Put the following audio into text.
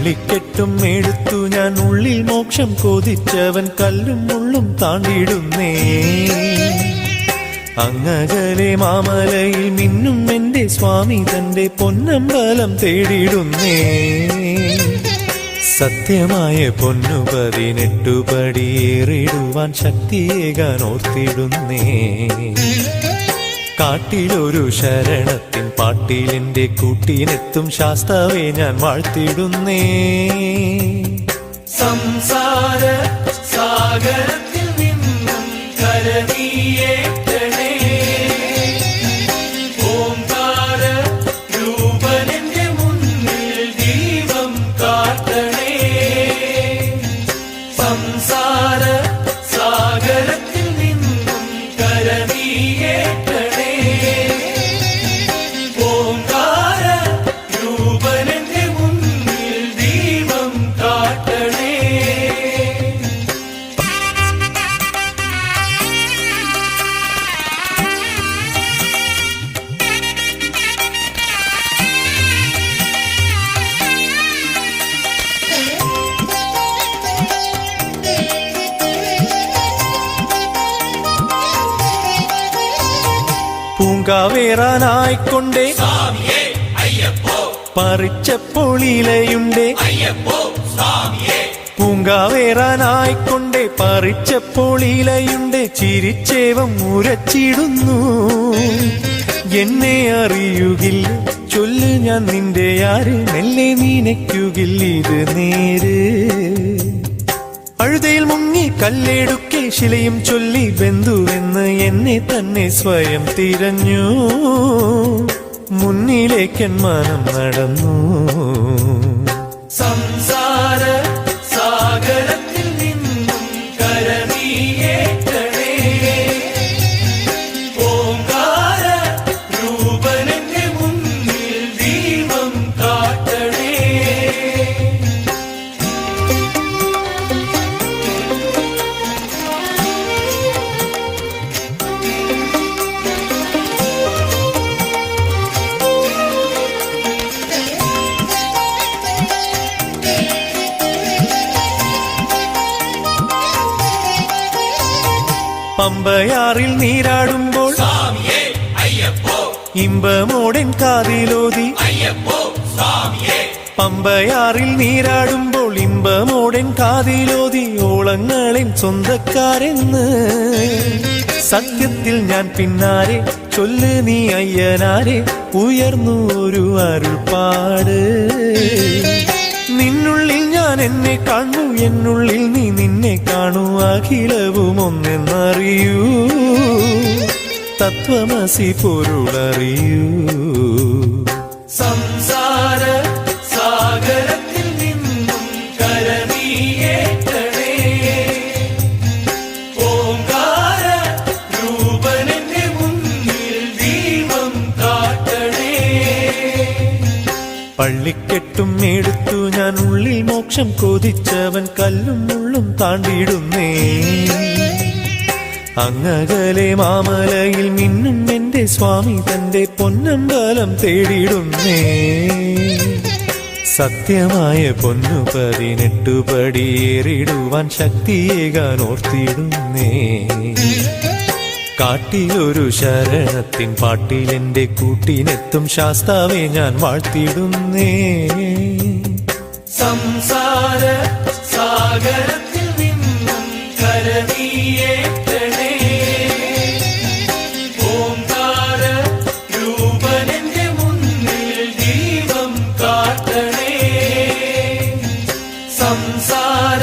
പള്ളിക്കെട്ടും എടുത്തു ഞാൻ ഉള്ളിൽ മോക്ഷം കൊതിച്ചവൻ കല്ലും മുള്ളും താണ്ടിടുന്നേ. അങ്ങകലെ മാമലയിൽ മിന്നും എന്റെ സ്വാമി തന്റെ പൊന്നമ്പലം തേടിടുന്നേ. സത്യമായ പൊന്നു പതിനെട്ടു പടിയേറിടുവാൻ ശക്തിയേകാൻ ഓർത്തിടുന്നേ. കാട്ടിലൊരു ശരണത്തിൻ പാട്ടിലിന്റെ കൂട്ടിനെത്തും ശാസ്താവേ ഞാൻ വാഴ്ത്തിടുന്നേ. സംസാര സാഗരത്തിൽ നിന്നും കാട്ടണേ. സംസാര സാഗരത്തിൽ നിന്നും കരനീയേറ്റണേ പൂങ്കാവേറാനായിക്കൊണ്ടേ. പറിച്ച പൊളിയിലയുണ്ടേ പൂങ്കാവേറാനായിക്കൊണ്ടേ പറിച്ച ഇലയുണ്ടേ ചിരിച്ചേവം ഉരച്ചിടുന്നു. എന്നെ അറിയുകില്ല. ചൊല്ല് ഞാൻ നിന്റെ ആര്. മെല്ലെ നീനയ്ക്കുകിൽ ഇത് നേര്. അഴുതയിൽ മുങ്ങി കല്ലെടുക്കെ ശിലയും ചൊല്ലി ബന്ധുവെന്ന് എന്നെ തന്നെ സ്വയം തിരഞ്ഞു. മുന്നിലേക്കൻ മാനം നടന്നു. സംസാര പമ്പയാറിൽ നീരാടുമ്പോൾ ഇമ്പമോടൻ കാതിലോതി. പമ്പയാറിൽ നീരാടുമ്പോൾ ഇമ്പമോടൻ കാതിലോതി. ഓളങ്ങളിൽ സ്വന്തക്കാരെന്ന്. സത്യത്തിൽ ഞാൻ പിന്നാരെ ചൊല്ല് നീ അയ്യനാരെ. ഉയർന്നു ഒരു അരുൾപ്പാട്. നിന്നുള്ളിൽ ഞാൻ എന്നെ കാണൂ എന്നുള്ളിൽ നീ നിന്നെ കാണൂ അഖിലവും ഒന്നെന്നറിയൂ തത്വമസി പൊരുളറിയൂ. സംസാര പള്ളിക്കെട്ടും എടുത്തു ഞാൻ ഉള്ളിൽ മോക്ഷം കൊതിച്ചവൻ കല്ലും മുള്ളും താണ്ടിടുന്നേ. അങ്ങകലെ മാമലയിൽ മിന്നും എന്റെ സ്വാമി തന്റെ പൊന്നമ്പലം തേടിടുന്നേ. സത്യമായ പൊന്നു പതിനെട്ടു പടിയേറിടുവാൻ ശക്തിയേകാൻ ഓർത്തിടുന്നേ. കാട്ടിലൊരു ശരണത്തിൻ പാട്ടിലെന്റെ കൂട്ടിനെത്തും ശാസ്താവെ ഞാൻ വാഴ്ത്തിടുന്നേ. സംസാര സാഗരത്തിൽ സംസാര